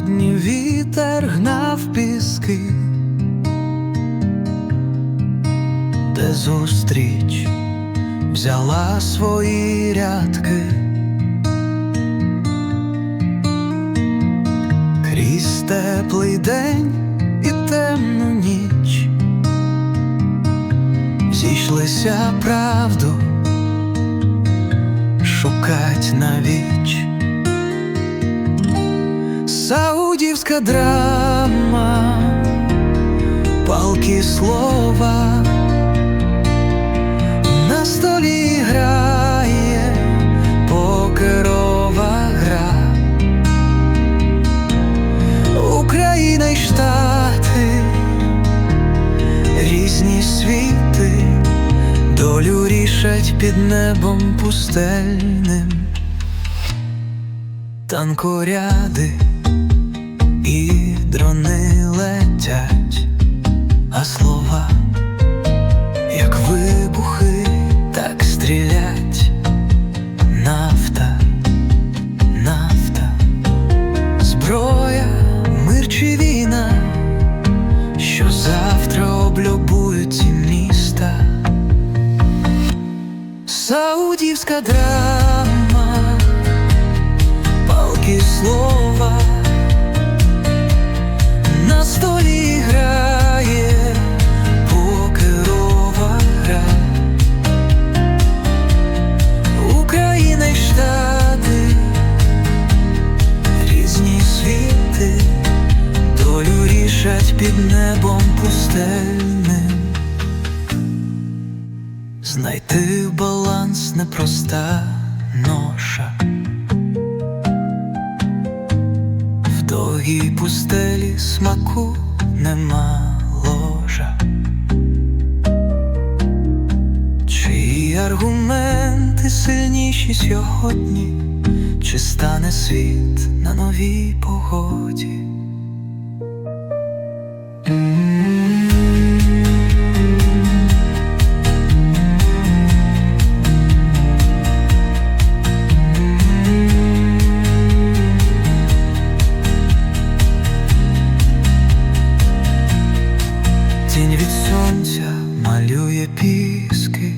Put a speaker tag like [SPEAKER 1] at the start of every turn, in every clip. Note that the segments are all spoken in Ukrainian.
[SPEAKER 1] осінній вітер гнав піски, де зустріч взяла свої рядки. Крізь теплий день і темну ніч зійшлися правду шукать навіч. Саудівська драма, палки слова, на столі грає покерова гра. Україна й Штати, різні світи, долю рішать під небом пустельним. Танкоряди і дрони летять, а слова, як вибухи, так стрілять. Нафта, нафта, зброя, мир чи війна, що завтра облюбують ці міста. Саудівська драма, палки слова, долю під небом пустельним. Знайти баланс непроста ноша. В довгій пустелі смаку нема ложа. Чиї аргументи сильніші сьогодні, чи стане світ на новій погоді? Тінь від сонця малює піски,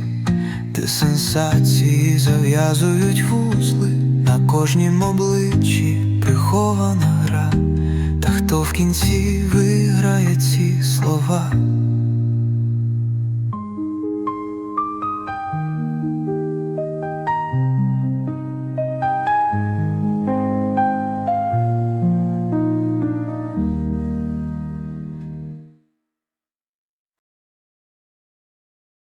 [SPEAKER 1] де сенсації зав'язують вузли, на кожнім обличчі прихована хто в кінці виграє ці слова,